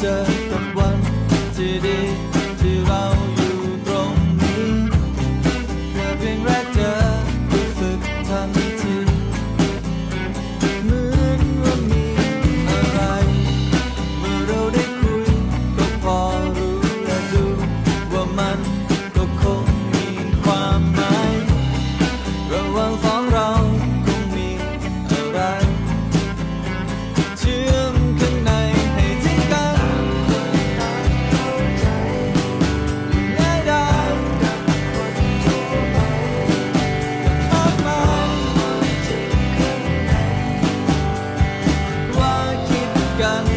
เจอกับวันที่ดีที่เราอยู่ตรงนี้แค่เพียงแรกเจอรู้สึกทันทีเหมือนว่ามีอะไร เมื่อเราได้คุยก็พอรู้และดูว่ามันก็คงมีความหมายระหว่าง 敢